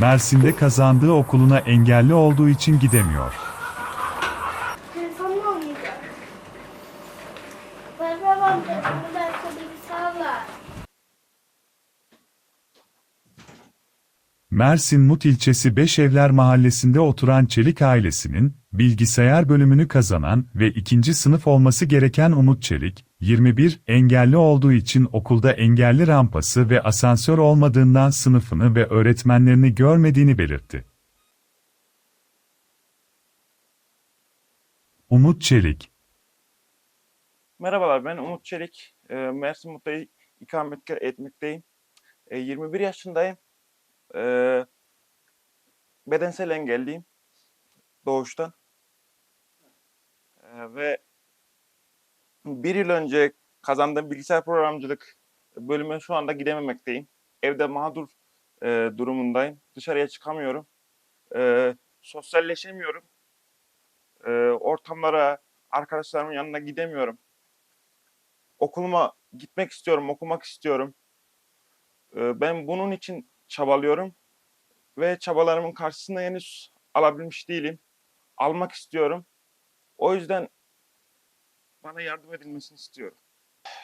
Mersin'de kazandığı okuluna engelli olduğu için gidemiyor. Telefon mu oynayacak? Bana babam telefonu belki var. Mersin Mut ilçesi Beşevler mahallesinde oturan Çelik ailesinin, bilgisayar bölümünü kazanan ve ikinci sınıf olması gereken Umut Çelik, 21, engelli olduğu için okulda engelli rampası ve asansör olmadığından sınıfını ve öğretmenlerini görmediğini belirtti. Umut Çelik Merhabalar ben Umut Çelik. Ee, Mersin Mutlu'da ikamet etmekteyim. Ee, 21 yaşındayım. Ee, bedensel engelliyim. Doğuştan. Ee, ve bir yıl önce kazandığım bilgisayar programcılık bölümüne şu anda gidememekteyim. Evde mağdur e, durumundayım. Dışarıya çıkamıyorum. Ee, sosyalleşemiyorum. Ee, ortamlara, arkadaşlarımın yanına gidemiyorum okuluma gitmek istiyorum, okumak istiyorum. Ee, Ben bunun için çabalıyorum ve çabalarımın karşısında henüz alabilmiş değilim. Almak istiyorum. O yüzden bana yardım edilmesini istiyorum.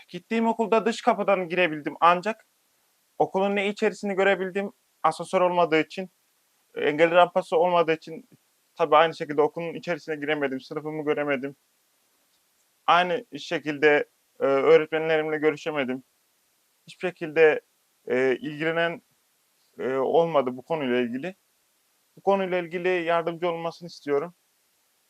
Gittiğim okulda dış kapıdan girebildim ancak okulun ne içerisini görebildim asansör olmadığı için, engelli rampası olmadığı için tabii aynı şekilde okulun içerisine giremedim, sınıfımı göremedim. Aynı şekilde ee, öğretmenlerimle görüşemedim. Hiçbir şekilde e, ilgilenen e, olmadı bu konuyla ilgili. Bu konuyla ilgili yardımcı olmasını istiyorum.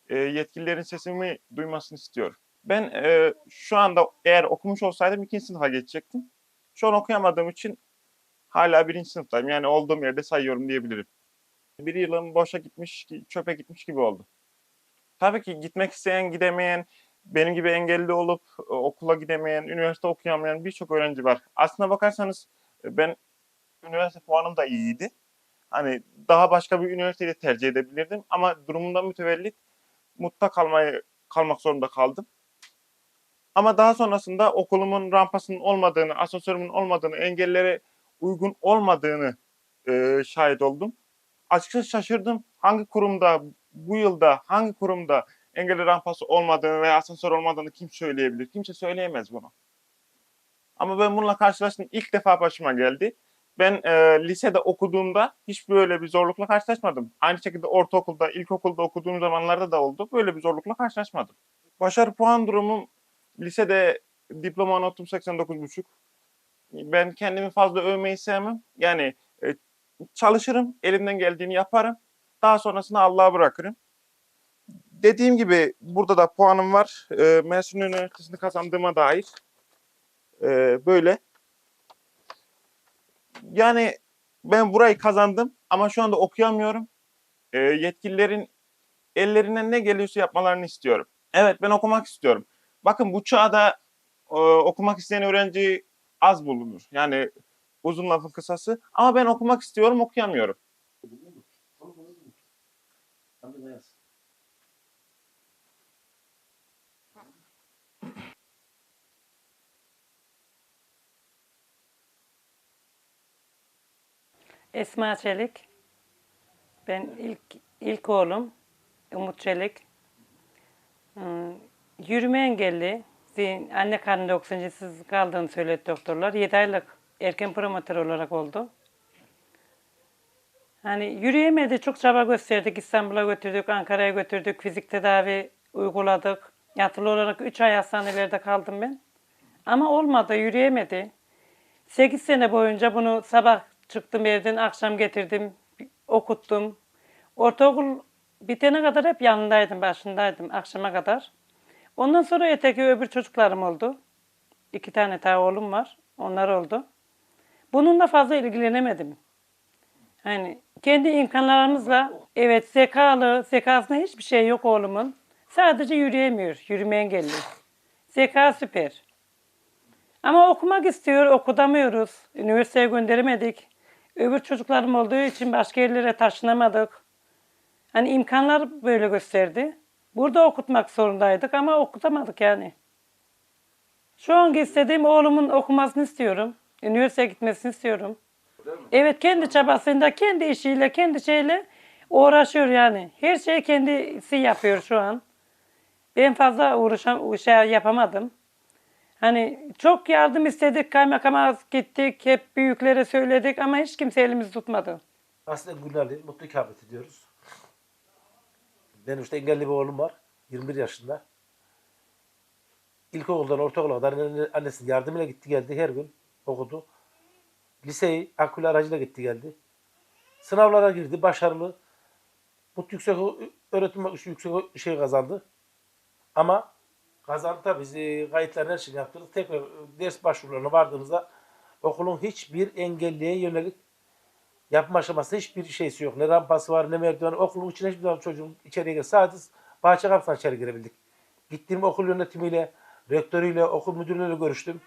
E, yetkililerin sesimi duymasını istiyorum. Ben e, şu anda eğer okumuş olsaydım ikinci sınıfa geçecektim. Şu an okuyamadığım için hala birinci sınıftayım. Yani olduğum yerde sayıyorum diyebilirim. Bir yılım boşa gitmiş, çöpe gitmiş gibi oldu. Tabii ki gitmek isteyen, gidemeyen, benim gibi engelli olup e, okula gidemeyen, üniversite okuyamayan birçok öğrenci var. Aslına bakarsanız e, ben üniversite puanım da iyiydi. Hani daha başka bir üniversiteyi de tercih edebilirdim ama durumumdan mütevellit mutta kalmayı kalmak zorunda kaldım. Ama daha sonrasında okulumun rampasının olmadığını, asansörümün olmadığını, engellere uygun olmadığını e, şahit oldum. Açıkçası şaşırdım. Hangi kurumda, bu yılda hangi kurumda engelli rampası olmadığını veya asansör olmadığını kim söyleyebilir? Kimse söyleyemez bunu. Ama ben bununla karşılaştım. İlk defa başıma geldi. Ben e, lisede okuduğumda hiç böyle bir zorlukla karşılaşmadım. Aynı şekilde ortaokulda, ilkokulda okuduğum zamanlarda da oldu. Böyle bir zorlukla karşılaşmadım. Başarı puan durumum lisede diploma notum 89,5. Ben kendimi fazla övmeyi sevmem. Yani e, çalışırım, elimden geldiğini yaparım. Daha sonrasında Allah'a bırakırım dediğim gibi burada da puanım var. E, Mersin Üniversitesi'ni kazandığıma dair. E, böyle. Yani ben burayı kazandım ama şu anda okuyamıyorum. E, yetkililerin ellerinden ne geliyorsa yapmalarını istiyorum. Evet ben okumak istiyorum. Bakın bu çağda e, okumak isteyen öğrenci az bulunur. Yani uzun lafın kısası. Ama ben okumak istiyorum okuyamıyorum. Esma Çelik. Ben ilk ilk oğlum Umut Çelik. Hmm, Yürüme engelli. Anne karnında oksijensiz kaldığını söyledi doktorlar. 7 aylık erken prematür olarak oldu. Hani yürüyemedi. Çok çaba gösterdik. İstanbul'a götürdük, Ankara'ya götürdük. Fizik tedavi uyguladık. Yatılı olarak 3 ay hastanelerde kaldım ben. Ama olmadı, yürüyemedi. 8 sene boyunca bunu sabah çıktım evden, akşam getirdim, okuttum. Ortaokul bitene kadar hep yanındaydım, başındaydım akşama kadar. Ondan sonra öteki öbür çocuklarım oldu. İki tane daha oğlum var, onlar oldu. Bununla fazla ilgilenemedim. Hani kendi imkanlarımızla, evet zekalı, zekasında hiçbir şey yok oğlumun. Sadece yürüyemiyor, yürüme engelli. Zeka süper. Ama okumak istiyor, okutamıyoruz. Üniversiteye gönderemedik. Öbür çocuklarım olduğu için başka yerlere taşınamadık. Hani imkanlar böyle gösterdi. Burada okutmak zorundaydık ama okutamadık yani. Şu an istediğim oğlumun okumasını istiyorum. Üniversiteye gitmesini istiyorum. Evet kendi çabasında, kendi işiyle, kendi şeyle uğraşıyor yani. Her şeyi kendisi yapıyor şu an. Ben fazla uğraşam, şey yapamadım. Hani çok yardım istedik, kaymakama gittik, hep büyüklere söyledik ama hiç kimse elimizi tutmadı. Aslında Gülnar'la mutlu ikamet ediyoruz. Benim işte engelli bir oğlum var. 21 yaşında. İlkokuldan ortaokula kadar anne- annesinin yardımıyla gitti geldi her gün okudu. Liseyi akülü aracıyla gitti geldi. Sınavlara girdi, başarılı. Mutlu yüksek öğretim yüksek şey kazandı. Ama kazandı tabii biz e, kayıtların her şeyini yaptırdık. Tekrar ders başvurularına vardığımızda okulun hiçbir engelliye yönelik yapma aşamasında hiçbir şeysi yok. Ne rampası var ne merdiveni. Okulun içine hiçbir zaman çocuğum içeriye gir. Sadece bahçe kapısından içeri girebildik. Gittiğim okul yönetimiyle, rektörüyle, okul müdürleriyle görüştüm.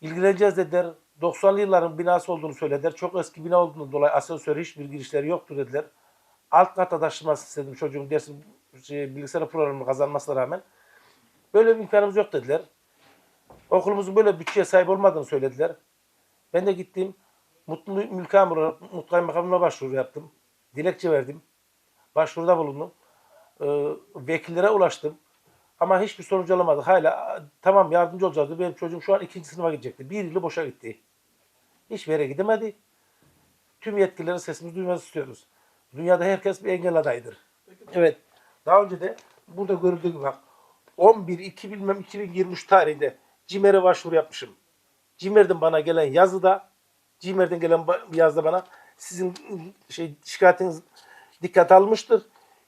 İlgileneceğiz dediler. 90'lı yılların binası olduğunu söylediler. Çok eski bina olduğundan dolayı asansör hiçbir girişleri yoktur dediler. Alt kata taşınması istedim çocuğun dersin şey, bilgisayar programını kazanmasına rağmen. Böyle bir imkanımız yok dediler. Okulumuzun böyle bütçeye sahip olmadığını söylediler. Ben de gittim. Mutlu Mülk Amur'a, Mutlu Kaymakamına başvuru yaptım. Dilekçe verdim. Başvuruda bulundum. Ee, vekillere ulaştım. Ama hiçbir sonuç alamadık. Hala tamam yardımcı olacağız. Benim çocuğum şu an ikinci sınıfa gidecekti. Bir yılı boşa gitti. Hiçbir yere gidemedi. Tüm yetkililerin sesimizi duymak istiyoruz. Dünyada herkes bir engel adayıdır. Evet. Daha önce de burada görüldüğü gibi bak 11 2 bilmem 2023 tarihinde CİMER'e başvuru yapmışım. CİMER'den bana gelen yazıda CİMER'den gelen ba- yazıda bana sizin şey şikayetiniz dikkat almıştır.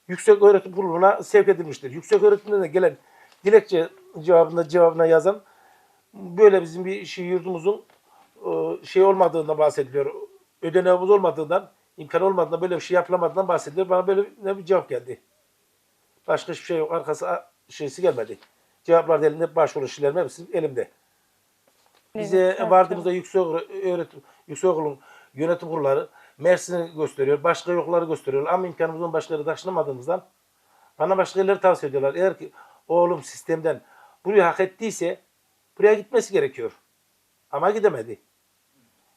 Yüksek Öğretim Kurulu'na sevk edilmiştir. Yüksek öğretimden de gelen dilekçe cevabında cevabına yazan böyle bizim bir şey yurdumuzun e, şey olmadığından bahsediliyor. Ödeneğimiz olmadığından, imkan olmadığından böyle bir şey yapılamadığından bahsediliyor. Bana böyle bir cevap geldi. Başka hiçbir şey yok. Arkası şeysi gelmedi. Cevaplar da elimde, başvuru şeylerim hepsi elimde. Bize Evet, vardığımızda yüksek öğretim, yüksek okulun yönetim kurulları Mersin'i gösteriyor, başka yokları gösteriyor. Ama imkanımızın başka yere taşınamadığımızdan bana başka yerleri tavsiye ediyorlar. Eğer ki oğlum sistemden burayı hak ettiyse buraya gitmesi gerekiyor. Ama gidemedi.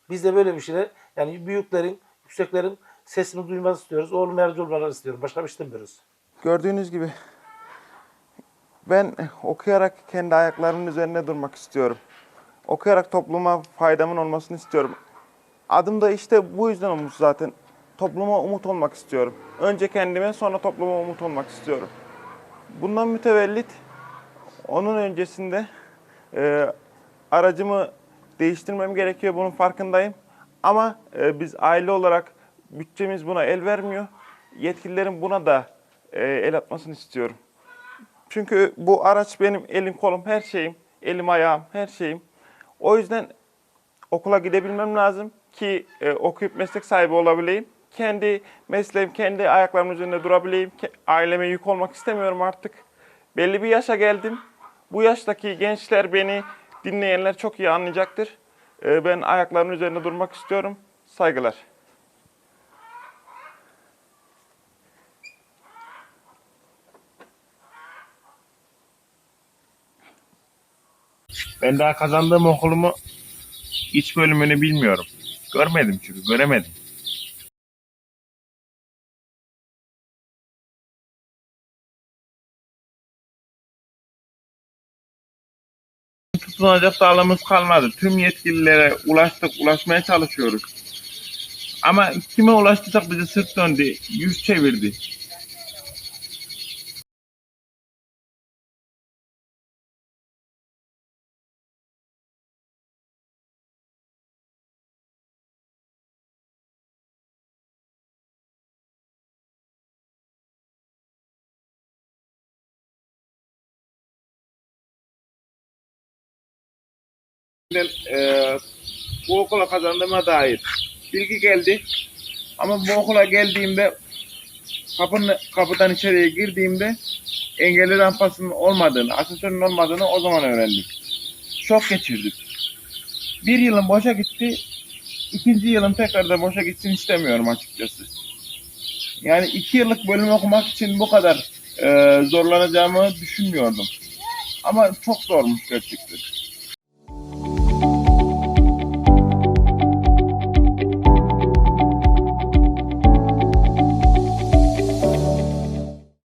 Biz de böyle bir şeyler yani büyüklerin, yükseklerin sesini duymak istiyoruz. Oğlum yardımcı olmalarını istiyorum. Başka bir şey istemiyoruz. Gördüğünüz gibi ben okuyarak kendi ayaklarımın üzerine durmak istiyorum. Okuyarak topluma faydamın olmasını istiyorum. Adım da işte bu yüzden olmuş zaten. Topluma umut olmak istiyorum. Önce kendime sonra topluma umut olmak istiyorum. Bundan mütevellit onun öncesinde e, aracımı değiştirmem gerekiyor. Bunun farkındayım. Ama e, biz aile olarak bütçemiz buna el vermiyor. Yetkililerin buna da e, el atmasını istiyorum. Çünkü bu araç benim elim kolum her şeyim. Elim ayağım her şeyim. O yüzden okula gidebilmem lazım ki e, okuyup meslek sahibi olabileyim. Kendi mesleğim, kendi ayaklarımın üzerinde durabileyim. Aileme yük olmak istemiyorum artık. Belli bir yaşa geldim. Bu yaştaki gençler beni dinleyenler çok iyi anlayacaktır. E, ben ayaklarımın üzerinde durmak istiyorum. Saygılar. Ben daha kazandığım okulumu iç bölümünü bilmiyorum. Görmedim çünkü göremedim. Tutunacak dalımız kalmadı. Tüm yetkililere ulaştık, ulaşmaya çalışıyoruz. Ama kime ulaştıysak bizi sırt döndü, yüz çevirdi. E, bu okula kazandığıma dair bilgi geldi. Ama bu okula geldiğimde kapının, kapıdan içeriye girdiğimde engelli rampasının olmadığını, asansörün olmadığını o zaman öğrendim. Şok geçirdim. Bir yılım boşa gitti. ikinci yılım tekrar da boşa gitsin istemiyorum açıkçası. Yani iki yıllık bölüm okumak için bu kadar e, zorlanacağımı düşünmüyordum. Ama çok zormuş gerçekten.